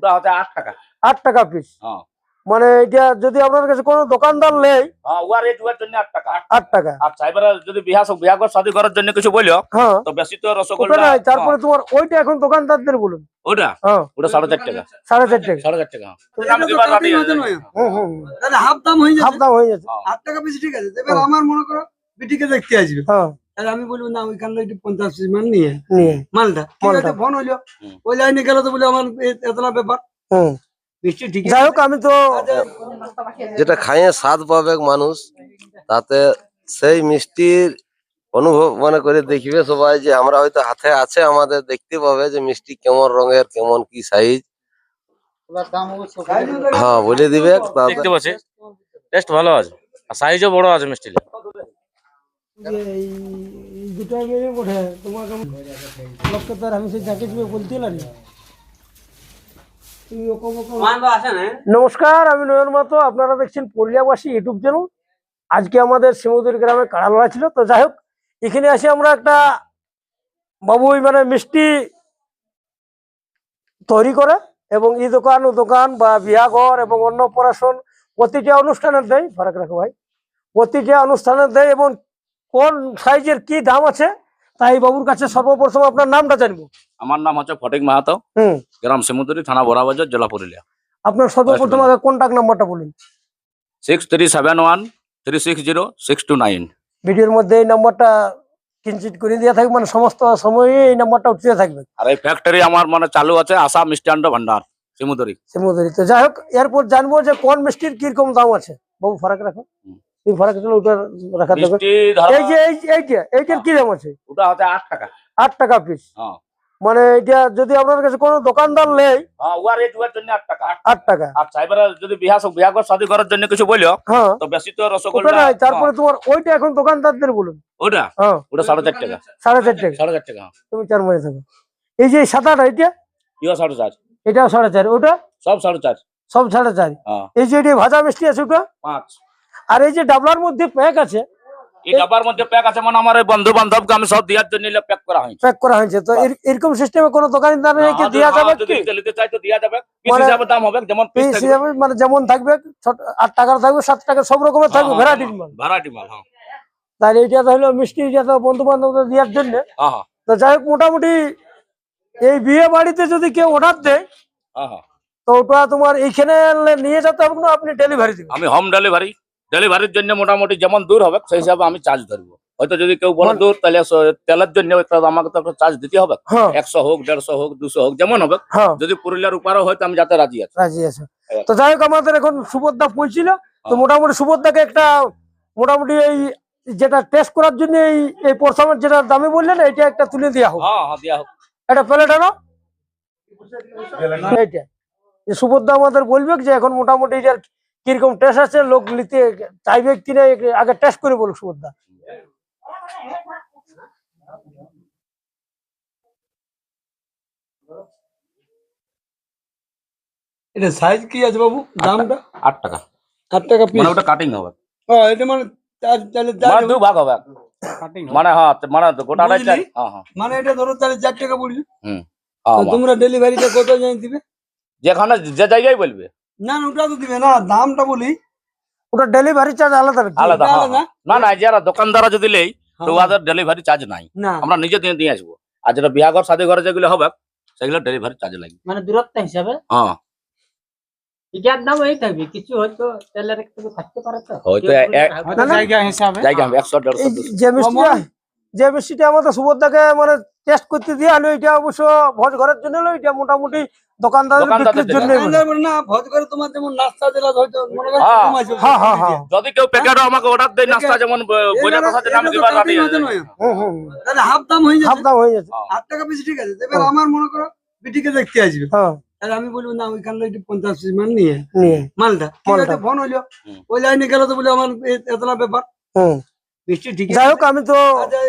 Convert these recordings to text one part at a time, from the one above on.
ওটা হচ্ছে আট টাকা। আট টাকা পিস হ্যাঁ। মানে এটা যদি আপনার কাছে কোনো দোকানদার নেই হ্যাঁ রেট উয়ার জন্য আট টাকা। আট টাকা। আচ্ছা এবারে যদি বিয়া বিয়া কর শাদি করার জন্য কিছু হ্যাঁ। তো বেশি তো রসগোল্লা তারপরে তোমার ওইটা এখন দোকানদারদের বলুন। ওটা ওটা সাড়ে চার টাকা। সাড়ে চার টাকা। সাড়ে চার টাকা হাফ দাম হয়ে হাফ যাবে দাম হয়ে যাচ্ছে। আট টাকা পিস ঠিক আছে। এবার। আমার মনে করো বিটিকে দেখতে আসবে। হ্যাঁ। তাহলে আমি বলব না ওইখানে একটু পঞ্চাশ পিস মাল নিয়ে। মালটা ঠিক মালটা। আছে ফোন হইল। ওই লাইনে গেলে তো বলে আমার এতলা ব্যাপার। যাই হোক আমি তো যেটা খাইয়ে স্বাদ পাবে মানুষ তাতে সেই মিষ্টির অনুভব মনে করে দেখবে সবাই যে আমরা হয়তো হাতে আছে আমাদের দেখতে পাবে যে মিষ্টি কেমন রঙের কেমন কি সাইজ হ্যাঁ বলে দিবে দেখতে পাচ্ছি। টেস্ট ভালো আছে। আর সাইজও বড় আছে মিষ্টিটা এই দুটো মেয়ে ওঠে তোমাকে লোককে আমি সেই যাকে তুমি বলতে নমস্কার আমি নয়ন মাতো আপনারা দেখছেন পুরুলিয়াবাসী ইউটিউব চ্যানেল। আজকে আমাদের শিমুদুর গ্রামে কাড়ালড়া ছিল তো যাই হোক এখানে আসে আমরা একটা বাবুই মানে মিষ্টি তৈরি করে এবং এই দোকান ও দোকান বা বিয়াঘর এবং অন্নপ্রাশন প্রতিটা অনুষ্ঠানের দেয় ফারাক রাখো ভাই। প্রতিটা অনুষ্ঠানের দেয় এবং কোন সাইজের কি দাম আছে? তাই বাবুর কাছে সর্বপ্রথম আপনার নামটা জানব। আমার নাম হচ্ছে ফটিক মাহাতো। গ্রাম শিমুদুরি থানা বড়াবাজার জেলা পুরুলিয়া। আপনার সর্বপ্রথম আগে কন্ট্যাক্ট নাম্বারটা বলুন। Six three seven one three six zero six two nine ভিডিওর মধ্যে এই নাম্বারটা কিঞ্চিত করে দেওয়া থাকবে মানে সমস্ত সময়ে এই নাম্বারটা উঠতে থাকবে। আর এই ফ্যাক্টরি আমার মানে চালু আছে আসাম মিষ্টান্ন ভান্ডার শিমুদুরি শিমুদুরি তো যাই হোক এরপর জানব যে কোন মিষ্টির কীরকম দাম আছে। বাবু ফারাক রাখো হুম। এই ফারাক ওটা রাখা থাকবে এই যে এইটা এইটার কি দাম আছে? ওটা হচ্ছে আট টাকা। আট টাকা পিস মানে এটা যদি আপনার কাছে কোনো দোকানদার নেই হ্যাঁ আট টাকা আট টাকা। যদি বিয়া বিয়া কর শাদি করার জন্য কিছু বলল তো বেশি তো রসগোল্লা নাই তারপরে হ্যাঁ, তোমার ওইটা এখন দোকানদারদের বলুন। ওটা? হ্যাঁ। ওটা সাড়ে চার টাকা। সাড়ে চার টাকা। সাড়ে চার টাকা। তুমি চার মনে থাকো। এই যে সাদাটা এটা? ইয়ে সাড়ে চার। এটাও সাড়ে চার। ওটা? সব সাড়ে চার। সব সাড়ে চার। এই যে এটা ভাজা মিষ্টি আছে ওটা? পাঁচ। আর এই যে ডাবলার মধ্যে প্যাক আছে এই ডাবার মধ্যে প্যাক আছে মানে আমার বন্ধু বান্ধবকে আমি সব দেওয়ার জন্য প্যাক করা হয়েছে। প্যাক করা হয়েছে। তো এর- এরকম সিস্টেমে কোনো দোকানদার কি দেওয়া যাবে কি? নিতে চাই তো দেওয়া যাবে। পিস মানে- হিসাবে দাম হবে যেমন পিস পিস হিসাবে মানে যেমন থাকবে আট টাকার থাকবে সাত টাকা সব রকমের থাকবে মাল। ভ্যারাইটি মাল হ্যাঁ। তাহলে এইটা তো হলো মিষ্টি এটা তো বন্ধু বান্ধবদের দেওয়ার জন্য। হ্যাঁ হ্যাঁ। তো যাই হোক মোটামুটি এই বিয়ে বাড়িতে যদি কেউ অর্ডার দেয় হ্যাঁ হ্যাঁ। তো ওটা তোমার এইখানে নিয়ে যেতে হবে না আপনি ডেলিভারি দিবেন? আমি হোম ডেলিভারি ডেলিভারির জন্য মোটামুটি যেমন দূর হবে সেই হিসাবে আমি চার্জ ধরবো। হয়তো যদি কেউ বলে মানে- দূর তাহলে তেলের জন্য আমাকে তো একটা চার্জ দিতে হবে। হ্যাঁ। একশো হোক দেড়শো হোক দুশো হোক যেমন হবে। হ্যাঁ। যদি পুরুলিয়ার উপরও হয় তো আমি যাতে রাজি আছি। রাজি আছে। তো যাই হোক আমাদের এখন সুভদ্রা পৌঁছিল। তো হ্যাঁ। মোটামুটি সুভদ্রাকে একটা মোটামুটি এই যেটা টেস্ট করার জন্য এই এই পরশমের যেটা দামে বললেন এটা একটা তুলে দেওয়া হোক। হ্যাঁ হ্যাঁ এটা প্লেট আনো। এইটা। এই সুভদ্রা আমাদের বলবে যে এখন মোটামুটি এটার কীরকম টেস্ট আছে লোক নিতে চাইবে কিনা আগে টেস্ট করে বলুক সুভদ্রা। এটা সাইজ কি আছে বাবু? দামটা? আট টাকা। আট টাকা পিস মানে ওটা কাটিং হবে। এটা মানে চার- তাহলে চার- মানে দু ভাগ হবে। মানে হ্যাঁ মানে গোটাটাই বুঝলি? হ্যাঁ হ্যাঁ। মানে এটা ধরো তাহলে চার টাকা পড়বে। হ্যাঁ, তো তোমরা ডেলিভারিটা কত জানি দিবে? যেখানে যে জায়গায় বলবে। না ওটা তো দিবে না দামটা বলি। ওটা ডেলিভারি চার্জ আলাদা হ্যাঁ, আলাদা? না না যারা দোকানদারা যদি লেই তো হ্যাঁ। ওদের ডেলিভারি চার্জ নাই। না। আমরা নিজে দিয়ে দিয়ে আসব। আর যেটা বিয়াঘর শাদি ঘরে যেগুলো হবে সেগুলো ডেলিভারি চার্জ লাগবে। মানে দূরত্ব হিসাবে? হ্যাঁ। এটার দাম এই থাকবে কিছু হয়তো তেলের একটু থাকতে পারে তো। হয়তো। জায়গা হিসাবে। জায়গা হবে একশো দেড়শো এই দুশো। যে মিষ্টিটা আমাদের সুভদ্রাকে মানে টেস্ট করতে দিয়ে আলো এটা অবশ্য ভোজ ঘরের জন্য এটা মোটামুটি দোকানদার দোকানদারদের বিক্রির জন্য। না ভোজ করে তোমার যেমন নাস্তা দিলা হয়তো মনে করো হ্যাঁ, হ্যাঁ, হ্যাঁ। যদি কেউ প্যাকেটও আমাকে অর্ডার দেয় নাস্তা যেমন বইরা কথা তাহলে হাফ দাম হয়ে হাফ দাম হয়ে টাকা পিস ঠিক আছে। এবার আমার মনে করো বিটিকে দেখতে আসবে। হ্যাঁ। তাহলে আমি বলব না ওইখানে একটু পঞ্চাশ পিস মাল নিয়ে নিয়ে মালটা। মালটা। ফোন হইল। ওই লাইনে গেলে তো বলে আমার এতলা ব্যাপার। হুম। মিষ্টি ঠিক যাই হোক আমি তো আচ্ছা,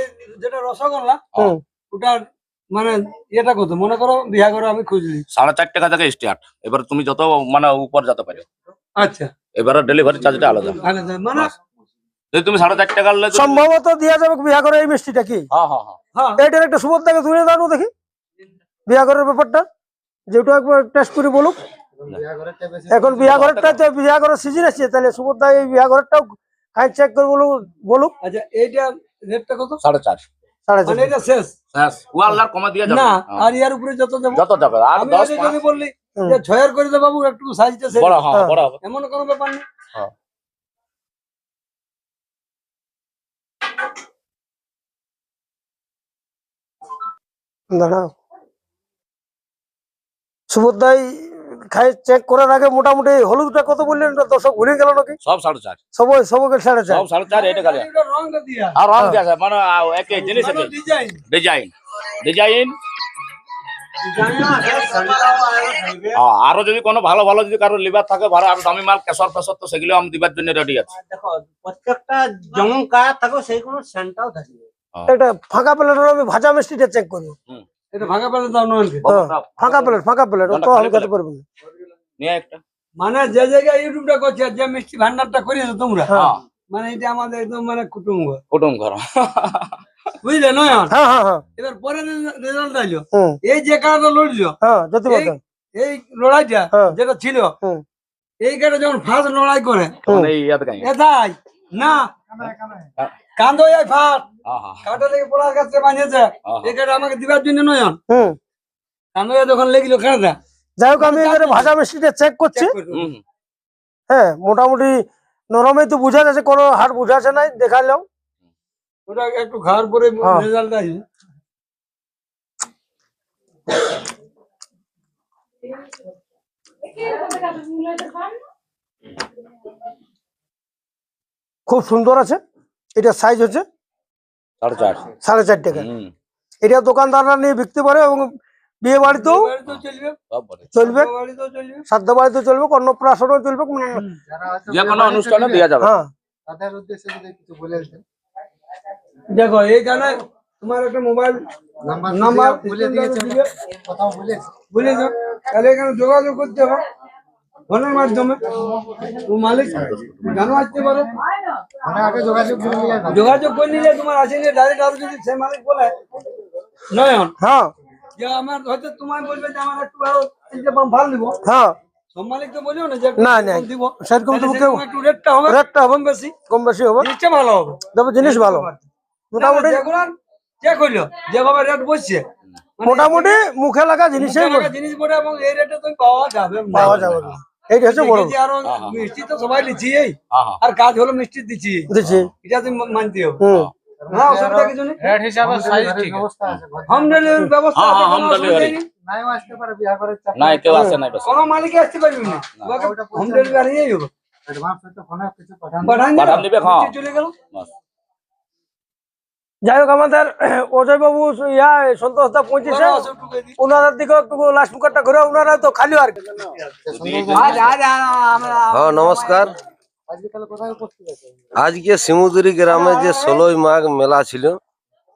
যেটা রসগোল্লা ওটার মানে এটা কত? মনে করো আমি খুঁজলি সাড়ে চার টাকা থেকে স্টার্ট এবার তুমি যত মানে উপর যেতে পারো। আচ্ছা। এবারে ডেলিভারি চার্জটা আলাদা। মানে যদি তুমি সাড়ে চার টাকা সম্ভবত দেওয়া যাবে বিয়া করে এই মিষ্টিটা কি? হ্যাঁ হ্যাঁ হ্যাঁ। হ্যাঁ। একটা সুভদ্রাকে তুলে দাও দেখি। বিয়া করার ব্যাপারটা। যেটা একবার টেস্ট করে বলুক। এখন বিয়া ঘরেরটা বিয়া ঘরের সিজন আছে তাহলে সুবোধ এই বিয়া ঘরেরটাও খাই চেক করে বলুক বলুক। আচ্ছা এইটা রেটটা কত? সাড়ে চার। সাড়ে মানে এটা শেষ? হ্যাঁ ওয়াল্লার কমে দিয়ে যাবে। না হ্যাঁ। আর ইয়ার উপরে যত দেবো। যত যাবে আর যদি বললি যে ছয়ের করে দে বাবু একটু সাইজটা সেরে বড় হ্যাঁ হ্যাঁ। বড় হবে। এমন কোনো ব্যাপার নেই। দাঁড়াও। সুবোধাই খাই চেক করার আগে মোটামুটি হলুদটা কত বললেন? দর্শক ভুলে গেল নাকি? সব সাড়ে চার। সবাই সবকে সাড়ে চার। সব সাড়ে চার এটা খালি আর রং হ্যাঁ। দিয়ে আছে মানে একই জিনিস আছে। ডিজাইন ডিজাইন ডিজাইন হ্যাঁ, আরও যদি কোনো ভালো ভালো যদি কারও লিভার থাকে ভালো আরও দামি মাল কেশর ফেসর তো সেগুলো আমি দিবার জন্য রেডি আছে। দেখো প্রত্যেকটা যেমন কাজ থাকো সেই কোনো সেন্টটাও থাকবে এটা ফাঁকা প্লেটের আমি ভাজা মিষ্টিটা চেক করব এটা ভাঙা পেলে দাও নয়নকে হ্যাঁ, ফাঁকা প্লেট ফাঁকা প্লেট কোনটা আমি খেতে পারব নিয়ে একটা। মানে যে জায়গায় ইউটিউবটা করছে যে মিষ্টি ভান্ডারটা করিয়েছো তোমরা হ্যাঁ। মানে এটা আমাদের একদম মানে কুটুম্ব। কুটুম ঘর। বুঝলে নয়ন হ্যাঁ হ্যাঁ হ্যাঁ। এবার পরে রেজাল্ট আইলো। এই যে কারণটা লড়ছো হ্যাঁ এই লড়াইটা হ্যাঁ। যেটা ছিল এই কাটা যখন ফার্স্ট লড়াই করে মানে এটাই। না কান্দো এই ফাট হ্যাঁ হ্যাঁ কাটা থেকে পড়ার কাছে বানিয়েছে। হ্যাঁ। আমাকে দিবার জন্য নয়ন হুম। কান্দো যখন লেগিল খেলাটা যাই হোক আমি এবারে মিষ্টিটা চেক করছি। হ্যাঁ মোটামুটি নরমে তো বোঝা যাচ্ছে কোনো হাট বোঝা যাচ্ছে নাই ওটা একটু খাওয়ার পরে হ্যাঁ। রেজাল্ট আসবে খুব সুন্দর আছে। এটা সাইজ হচ্ছে সাড়ে চার। টাকা। এটা দোকানদাররা নিয়ে বিকতে পারে এবং বিয়ে বাড়িতেও চলবে। চলবে। বাড়িতেও চলবে। সাধ্য বাড়িতে চলবে অন্নপ্রাশনও চলবে অনুষ্ঠানে দেওয়া যাবে। হ্যাঁ। দেখো এইখানে তোমার একটা মোবাইল নাম্বার নাম্বার বলে দিয়েছে। বলে বুঝেছ তাহলে এখানে যোগাযোগ করতে হবে। ফোনের মাধ্যমে। মালিক জানো আসতে পারে? মানে আগে যোগাযোগ করে নিলে তোমার আসেনি ডাইরেক্ট আর যদি সে মালিক বলে নয়ন হ্যাঁ। যে আমার হয়তো তোমায় বলবে যে আমার একটু আরও তিনটে পাম্প ভালো দিব হ্যাঁ। তো বলিও না যে না। দিব। সেরকম তো কেউ একটু রেটটা হবে। রেটটা হবে। কম বেশি। কম বেশি হবে। জিনিসটা ভালো হবে। তবে জিনিস ভালো। মোটামুটি যে যেভাবে রেট বসছে। মানে মোটামুটি মুখে লাগা জিনিসই জিনিস এবং এই রেটে তুমি পাওয়া যাবে। পাওয়া যাবে। না। এইটা হচ্ছে বড়। দেখেছি আরও হ্যাঁ, হ্যাঁ। মিষ্টি তো সবাই লিচি হ্যাঁ হ্যাঁ। আর কাজ হলো মিষ্টি দিচ্ছি দিচ্ছি এটা তুমি মানতে হবে। হ্যাঁ অসুবিধা কিছু নেই। রেট হিসাবে হোম সাইজ ঠিক আছে। ব্যবস্থা আছে। হোম ব্যবস্থা হ্যাঁ, আছে, হ্যাঁ। নেই। নাইও আসতে পারে বিয়া করে নাই কেউ আসে নাই বেশ মালিক আসতে পারবি না। হোম ডেলিভারি হবে অ্যাডভান্স হয়তো ফোনে কিছু পাঠান। দিবে, হ্যাঁ। চলে গেল। যাই হোক আমাদের অজয় বাবু ইয়া সন্তোষ দা পৌঁছেছে। ওনাদের দিকে একটু লাস্ট মুখারটা ঘুরে ওনারা তো খালি আর হ্যাঁ নমস্কার। আজকে তাহলে কোথায় উপস্থিত আছে আজকে শিমুদুরি গ্রামে যে ষোলোই মাঘ মেলা ছিল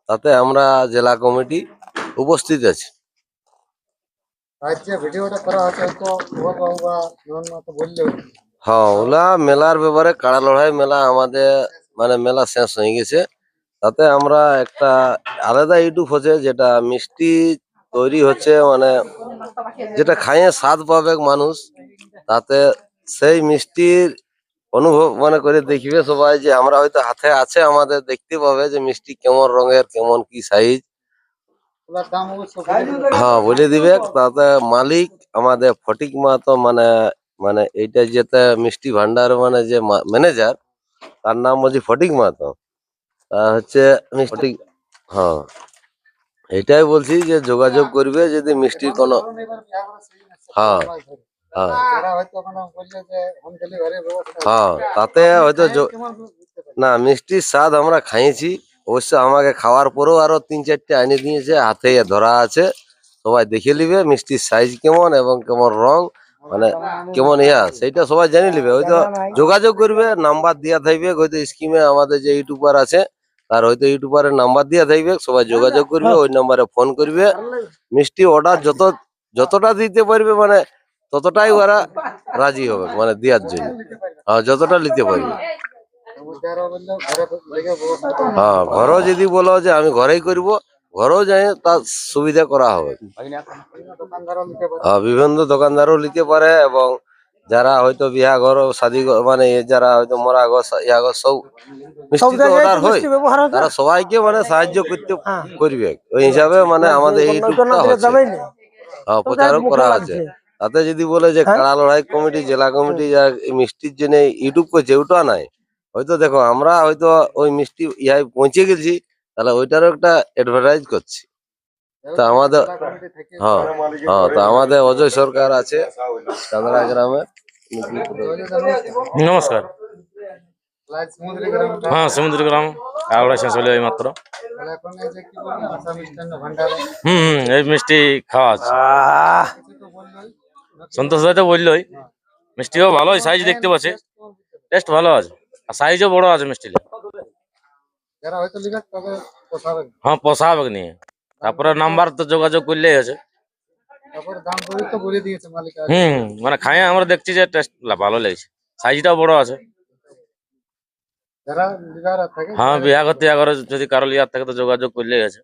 তাতে আমরা জেলা কমিটি উপস্থিত আছি। বললেও। হ্যাঁ ওলা মেলার ব্যাপারে কাড়া লড়াই মেলা আমাদের মানে মেলা শেষ হয়ে গেছে। তাতে আমরা একটা আলাদা ইউটিউব হচ্ছে যেটা মিষ্টি তৈরি হচ্ছে মানে যেটা খাইয়ে স্বাদ পাবে মানুষ, তাতে সেই মিষ্টির অনুভব মানে করে দেখবে সবাই যে আমরা হয়তো হাতে আছে আমাদের দেখতে পাবে যে মিষ্টি কেমন রঙের, কেমন কি সাইজ। হ্যাঁ বলে দিবে তাতে মালিক আমাদের ফটিক মাহাতো মানে মানে এইটা যেতে মিষ্টি ভান্ডার মানে যে ম্যানেজার তার নাম হচ্ছে ফটিক মাহাতো তা হচ্ছে ফটিক হ্যাঁ এটাই বলছি যে যোগাযোগ করবে যদি মিষ্টির কোনো হ্যাঁ। হ্যাঁ। হ্যাঁ তাতে হয়তো? না, মিষ্টির স্বাদ আমরা খাইয়েছি অবশ্য আমাকে খাওয়ার পরেও আরও তিন চারটে এনে দিয়েছে, হাতে ধরা আছে সবাই দেখে নিবে মিষ্টির সাইজ কেমন এবং কেমন রং মানে কেমন ইয়া, সেইটা সবাই জানি নিবে হয়তো যোগাযোগ করবে, নাম্বার দিয়া থাকবে, হয়তো স্কিমে আমাদের যে ইউটিউবার আছে তার হয়তো ইউটিউবারের নাম্বার দিয়া থাকবে সবাই যোগাযোগ করবে ওই নাম্বারে ফোন করবে। মিষ্টি অর্ডার যত যতটা দিতে পারবে মানে ততটাই ওরা রাজি হবে মানে দেওয়ার জন্য। হ্যাঁ যতটা নিতে পারবে। হ্যাঁ ঘরেও যদি বলো যে আমি ঘরেই করব ঘরেও যাই তার সুবিধা করা হবে। আহ, বিভিন্ন দোকানদারও নিতে পারে এবং যারা হয়তো বিয়া ঘর শাদি মানে যারা হয়তো মরা ঘর ইয়া ঘর সব মিষ্টি অর্ডার হয় হয় তারা সবাইকে মানে সাহায্য করতে হ্যাঁ। করবে। ওই হিসাবে মানে আমাদের এই। হ্যাঁ, প্রচারও করা আছে। তাতে যদি বলে যে হ্যাঁ? কাড়া লড়াই কমিটি জেলা কমিটি যা মিষ্টির জন্য ইউটিউব করছে ওটা নাই। হয়তো দেখো আমরা হয়তো ওই মিষ্টি ইহাই পৌঁছে গেছি তাহলে ওইটারও একটা অ্যাডভার্টাইজ করছি। তা আমাদের হ্যাঁ হ্যাঁ তো আমাদের অজয় সরকার আছে চাঁদড়া গ্রামে। নমস্কার। হ্যাঁ সমুদ্র গ্রাম আওড়া শেষ হলো এই মাত্র হুম হুম এই মিষ্টি খাওয়া আছে। সন্তোষ ভাই তো বললোই মিষ্টিও ভালোই সাইজ দেখতে পাচ্ছি। টেস্ট ভালো আছে আর সাইজও বড় আছে মিষ্টি যারা হয়তো লিখে তবে পোষাবে। না। হ্যাঁ পোষাবে নিয়ে? তারপরে নাম্বার তো যোগাযোগ করলেই আছে। হুম মানে খাই আমরা দেখছি যে টেস্ট ভালো লেগেছে। সাইজটাও বড় আছে। হ্যাঁ বিয়া করতে যদি কারও ইয়ার থাকে তো যোগাযোগ করলেই আছে